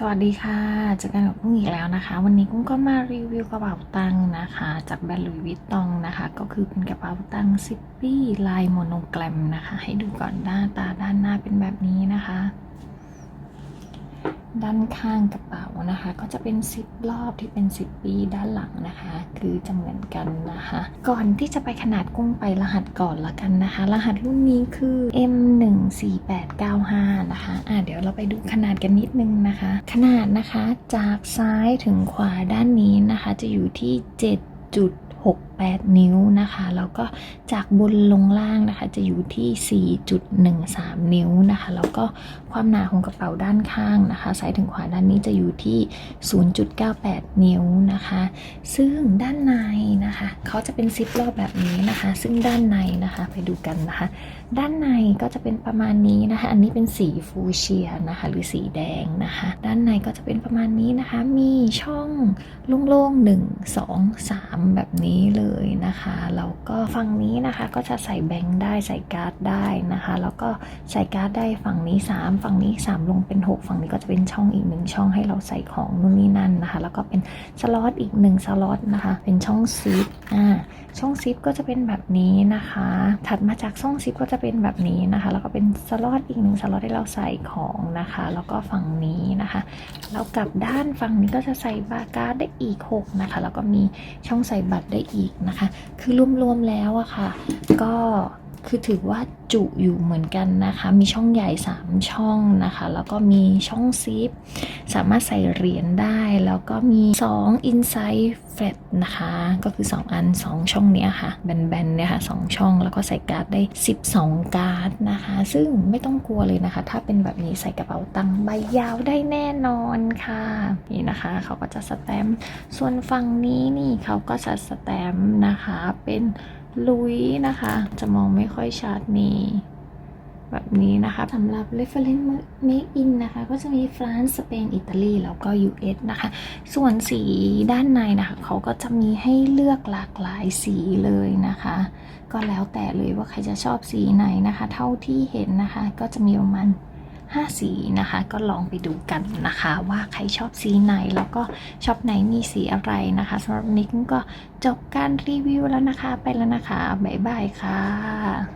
สวัสดีค่ะเจอกันกับกุ้งอีกแล้วนะคะ วันนี้กุ้งก็มารีวิวกระเป๋าตังค์นะคะ จากแบรนด์ลุยวิตตองนะคะ ก็คือเป็นกระเป๋าตังค์ซิปปี้ลายโมโนแกรมนะคะ ให้ดูก่อนหน้าตาด้านหน้าเป็นแบบนี้นะคะ ด้านข้างกระเป๋านะคะ ก็จะเป็นซิปรอบที่เป็นซิปปีด้านหลังนะคะ คือจะเหมือนกันนะคะ ก่อนที่จะไปขนาดกุ้งไปรหัสก่อนละกันนะคะ รหัสรุ่นนี้คือ M14895 นะคะอะเดี๋ยวเราไปดูขนาดกันนิดนึงนะคะ ขนาดนะคะจากซ้ายถึงขวาด้านนี้นะคะ จะอยู่ที่ 7 จุด 68 นิ้วนะคะ แล้วก็จากบนลงล่างนะคะ จะอยู่ที่ 4.13 นิ้วนะคะ แล้วก็ความหนาของกระเป๋าด้านข้างนะคะซ้ายถึงขวาด้านนี้จะอยู่ที่ 0.98 นิ้วนะคะ ซึ่งด้านใน นะคะ เขาจะเป็นซิปรอบแบบนี้นะคะ ซึ่งด้านในนะคะไปดูกันนะคะ ด้านในก็จะเป็นประมาณนี้นะคะ อันนี้เป็นสีฟูเชียนะคะ หรือสีแดงนะคะ ด้านในก็จะเป็นประมาณนี้นะคะ มีช่องโล่งๆหนึ่งสองสามแบบนี้เลยนะคะแล้วก็ฝั่งนี้นะคะก็จะใส่แบงค์ได้ใส่การ์ดได้นะคะ แล้วก็ใส่การ์ดได้ฝั่งนี้ 3 ฝั่งนี้ 3 ลงเป็น 6 ฝั่งนี้ก็จะเป็นช่องอีกหนึ่งช่องให้เราใส่ของนู่นนี่นั่นนะคะ แล้วก็เป็นสล็อตอีกหนึ่งสล็อตนะคะ เป็นช่องซิปอ่าช่องซิปก็จะเป็นแบบนี้นะคะ ถัดมาจากช่องซิปก็จะเป็นแบบนี้นะคะ แล้วก็เป็นสล็อตอีกหนึ่งสล็อตให้เราใส่ของนะคะ แล้วก็ฝั่งนี้นะคะ แล้วกลับด้านฝั่งนี้ก็จะใส่บาร์การ์ดได้อีก6นะคะ แล้วก็มีช่องใส่บัตรได้อีกนะคะ คือรวมๆแล้วอะค่ะ ก็ คือถือว่าจุอยู่เหมือนกันนะคะ มีช่องใหญ่ 3 ช่องนะคะ แล้วก็มีช่องซิป สามารถใส่เหรียญได้ แล้วก็มี 2 Inside Flat นะคะ ก็คือ 2 อัน 2 ช่องเนี้ยค่ะ แบนๆเนี่ยค่ะ 2 ช่อง แล้วก็ใส่การ์ดได้ 12 การ์ดนะคะ ซึ่งไม่ต้องกลัวเลยนะคะ ถ้าเป็นแบบนี้ใส่กระเป๋าตังค์ใบยาวได้แน่นอนค่ะ นี่นะคะ เขาก็จะสแตมป์ ส่วนฝั่งนี้นี่เขาก็จะสแตมป์นะคะ เป็นลุยนะคะ จะมองไม่ค่อยชัดนี่แบบนี้นะคะสำหรับ reference make in นะคะ ก็จะมีฟรานซ์สเปนอิตาลีแล้วก็ US นะคะ ส่วนสีด้านในนะคะ เขาก็จะมีให้เลือกหลากหลายสีเลยนะคะ ก็แล้วแต่เลยว่าใครจะชอบสีไหนนะคะ เท่าที่เห็นนะคะ ก็จะมีประมาณ 5 สีนะคะ ก็ลองไปดูกันนะคะว่าใครชอบสีไหนแล้วก็ชอบไหนมีสีอะไรนะคะสำหรับนนี้ก็จบการรีวิวแล้วนะคะไปแล้วนะคะ บ๊ายบายค่ะ